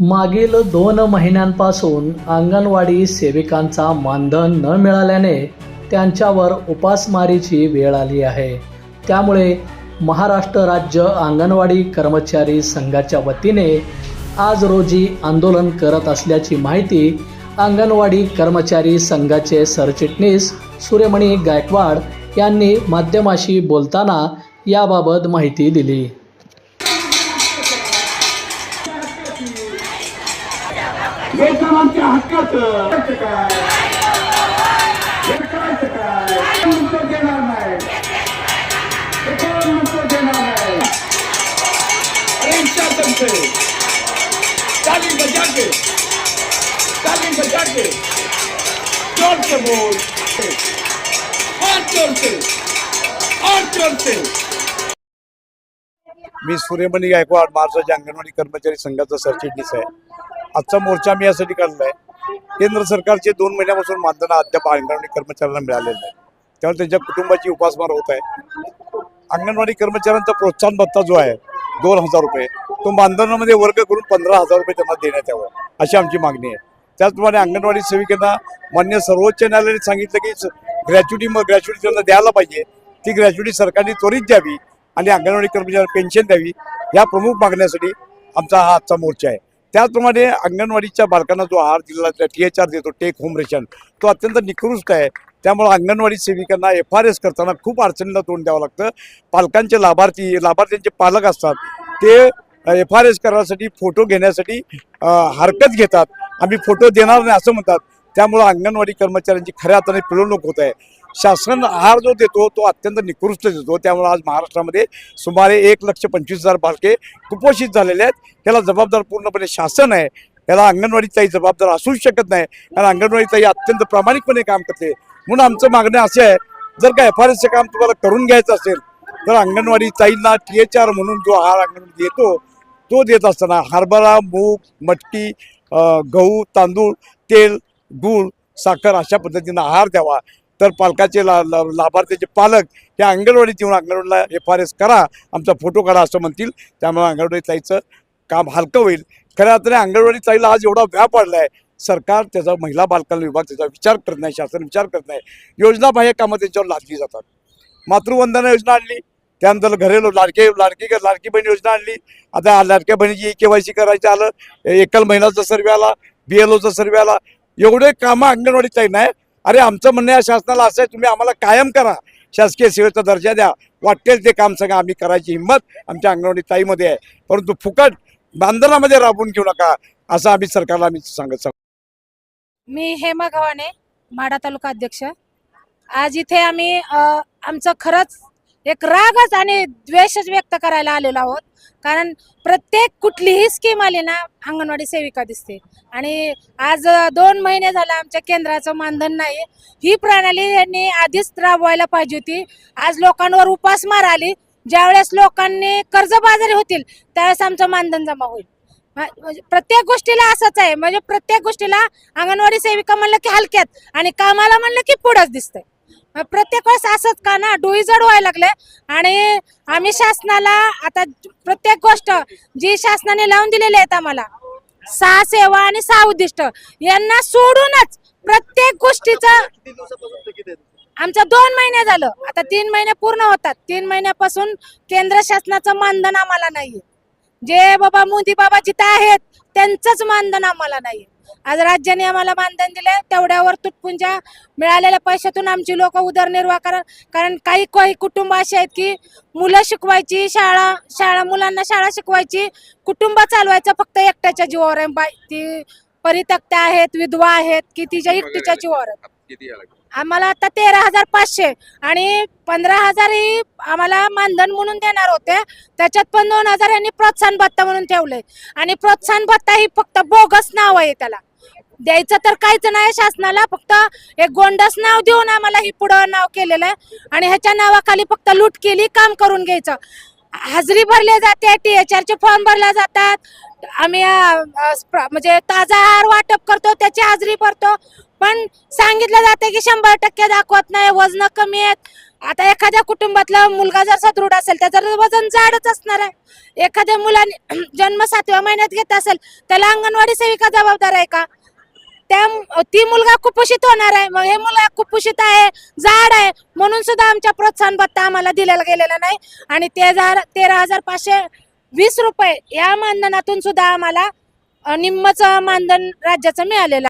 मागील दोन महिन्यांपासून अंगणवाडी सेविकांचा मानधन न मिळाल्याने त्यांच्यावर उपासमारीची वेळ आली आहे. त्यामुळे महाराष्ट्र राज्य अंगणवाडी कर्मचारी संघाच्या वतीने आज रोजी आंदोलन करत असल्याची माहिती अंगणवाडी कर्मचारी संघाचे सरचिटणीस सूर्यमणी गायकवाड यांनी माध्यमाशी बोलताना याबाबत माहिती दिली. हे तर आमच्या हक्काचं काय? हे करायचं काय? कोण म्हणतो देणार नाही हे कोण म्हणतो देणार नाही अरे शासन से ताली बजा के ताली बजा के जोर से बोल. और जोर से और जोर से मी सूर्यमणी गायकवाड महाराष्ट्राच्या अंगणवाडी कर्मचारी संघाचा सरचिटणीस आहे. आजचा मोर्चा मी यासाठी काढला आहे केंद्र सरकारचे दोन महिन्यापासून मानधन अद्याप अंगणवाडी कर्मचाऱ्यांना मिळालेलं आहे त्यामुळे त्यांच्या कुटुंबाची उपासमार होत आहे. अंगणवाडी कर्मचाऱ्यांचा प्रोत्साहन भत्ता जो आहे दोन हजार रुपये. तो मानधनामध्ये वर्ग करून पंधरा हजार रुपये त्यांना देण्यात यावं अशी आमची मागणी आहे. त्याचप्रमाणे अंगणवाडी सेविकांना मान्य सर्वोच्च न्यायालयाने सांगितलं की ग्रॅच्युटी मग ग्रॅच्युटी त्यांना द्यायला पाहिजे. ती ग्रॅच्युटी सरकारने त्वरित द्यावी आणि अंगणवाडी कर्मचाऱ्यांना पेन्शन द्यावी या प्रमुख मागण्यासाठी आमचा हा आजचा मोर्चा आहे. त्याचप्रमाणे अंगणवाडीच्या बालकांना जो आहार दिला टी एच आर देतो टेक होम रेशन तो अत्यंत निकृष्ट आहे. त्यामुळे अंगणवाडी सेविकांना एफ आर एस करताना खूप अडचणीला तोंड द्यावं लागतं. पालकांचे लाभार्थी लाभार्थ्यांचे पालक असतात ते एफ आर एस करण्यासाठी फोटो घेण्यासाठी हरकत घेतात. आम्ही फोटो देणार नाही असं म्हणतात. त्यामुळं अंगणवाडी कर्मचाऱ्यांची खऱ्या अर्थाने पिळवणूक होत आहे. शासन आहार जो देतो तो अत्यंत निकृष्ट देतो. त्यामुळे आज महाराष्ट्रामध्ये सुमारे एक लक्ष पंचवीस हजार बालके कुपोषित झालेले आहेत. त्याला जबाबदार पूर्णपणे शासन आहे. त्याला अंगणवाडीचाही जबाबदार असूच शकत नाही. कारण अंगणवाडीचाही अत्यंत प्रामाणिकपणे काम करते. म्हणून आमचं मागणं असं आहे जर का एफ आर एसचं काम तुम्हाला करून घ्यायचं असेल तर अंगणवाडी ताईंना टी एच आर म्हणून जो आहार अंगणवाडी देतो तो देत असताना हरभरा मूग मटकी गहू तांदूळ तेल गूळ साखर अशा पद्धतीनं आहार द्यावा. तर पालकाचे ला ला- लाभार्थ्याचे पालक हे अंगणवाडीत येऊन अंगणवाडीला एफ आर एस करा आमचा फोटो काढा असं म्हणतील. त्यामुळे अंगणवाडीत ताईचं काम हलकं होईल. खऱ्या अर्थाने अंगणवाडी ताईला आज एवढा व्याप वाढला आहे सरकार त्याचा महिला बालकांना विभाग त्याचा विचार करत नाही शासन विचार करत नाही. योजना बाह्य कामं त्यांच्यावर लादली जातात. मातृवंदना योजना आणली. त्यानंतर घरेलो लाडके लाडकी लाडकी बहीण योजना आणली. आता लाडक्या बहिणीची के वाय सी करायचं आलं. एकल महिन्याचा सर्वे आला बी एल ओचा सर्वे आला. एवढे कामं अंगणवाडीत ताई नाही अरे आमचं म्हणणं या शासनाला असं आहे तुम्ही आम्हाला कायम करा. शासकीय सेवेचा दर्जा द्या. वाटेल ते काम सगळं आम्ही करायची हिंमत आमच्या अंगणवाडी ताईमध्ये आहे. परंतु फुकट बांधणामध्ये राबवून घेऊ नका असं आम्ही सरकारला आम्ही सांगत मी हेमा गव्हाणे माडा तालुका अध्यक्ष. आज इथे आम्ही आमचं खरंच एक रागच आणि द्वेषच व्यक्त करायला आलेलो आहोत. कारण प्रत्येक कुठलीही स्कीम आली ना अंगणवाडी सेविका दिसते. आणि आज दोन महिने झाला आमच्या केंद्राचं मानधन नाही. ही प्रणाली यांनी आधीच राबवायला पाहिजे होती. आज लोकांवर उपासमार आली. ज्यावेळेस लोकांनी कर्जबाजारी होतील त्यावेळेस आमचं मानधन जमा होईल. म्हणजे प्रत्येक गोष्टीला असंच आहे. म्हणजे प्रत्येक गोष्टीला अंगणवाडी सेविका म्हणलं की हलक्यात आणि कामाला म्हणलं की पुढंच दिसतंय. प्रत्येक वेळेस असंच का ना डोई जड व्हायला लागले. आणि आम्ही शासनाला आता प्रत्येक गोष्ट जी शासनाने लावून दिलेली आहेत आम्हाला सहा सेवा आणि सहा उद्दिष्ट यांना सोडूनच प्रत्येक गोष्टीचं आमचं दोन महिने झालं. आता तीन महिने पूर्ण होतात. तीन महिन्यापासून केंद्र शासनाचं मानधन आम्हाला नाहीये. जे बाबा मोदी बाबा जिथं आहेत त्यांचंच मानधन आम्हाला नाही आज राज्याने आम्हाला मानधन दिले तेवढ्यावर तुटपुंजा मिळालेल्या पैशातून आमची लोक उदरनिर्वाह करा कारण काही काही कुटुंब अशी आहेत की मुलं शिकवायची शाळा शाळा मुलांना शाळा शिकवायची कुटुंब चालवायचं फक्त एकट्याच्या जीवावर आहे. ती परित्यक्त्या आहेत विधवा आहेत की तिच्या एकटीच्या जीवावर आम्हाला आता तेरा हजार पाचशे आणि पंधरा हजार ही आम्हाला मानधन म्हणून देणार होते. त्याच्यात पण दोन हजार यांनी प्रोत्साहन भत्ता म्हणून ठेवले. आणि प्रोत्साहन भत्ता ही फक्त बोगस नाव आहे त्याला. द्यायचं तर काहीच नाही शासनाला फक्त एक गोंडस नाव देऊन आम्हाला ही पुढं नाव केलेलं आहे. आणि ह्याच्या नावाखाली फक्त लूट केली काम करून घ्यायचं. हजरी भरले जाते टी एच आरचे फॉर्म भरले जातात. आम्ही स्प्र- म्हणजे ताजा आहार वाटप करतो त्याची हजरी भरतो. पण सांगितलं जाते की शंभर टक्के दाखवत नाही वजन कमी आहेत. आता एखाद्या कुटुंबातला मुलगा जर सदृढ असेल त्याचं वजन जाडच असणार आहे. एखाद्या मुलाने जन्म सातव्या महिन्यात घेत असेल त्याला अंगणवाडी सेविका जबाबदार आहे का? त्या ती मुलगा कुपोषित होणार आहे. मग हे मुलगा कुपोषित आहे जाड आहे म्हणून सुद्धा आमच्या प्रोत्साहन भत्ता आम्हाला दिलेला गेलेला नाही. आणि ते हजार तेरा हजार पाचशे वीस रुपये या मानधनातून सुद्धा आम्हाला निम्मच निम्मचं मानधन राज्याचं मिळालेलं आहे.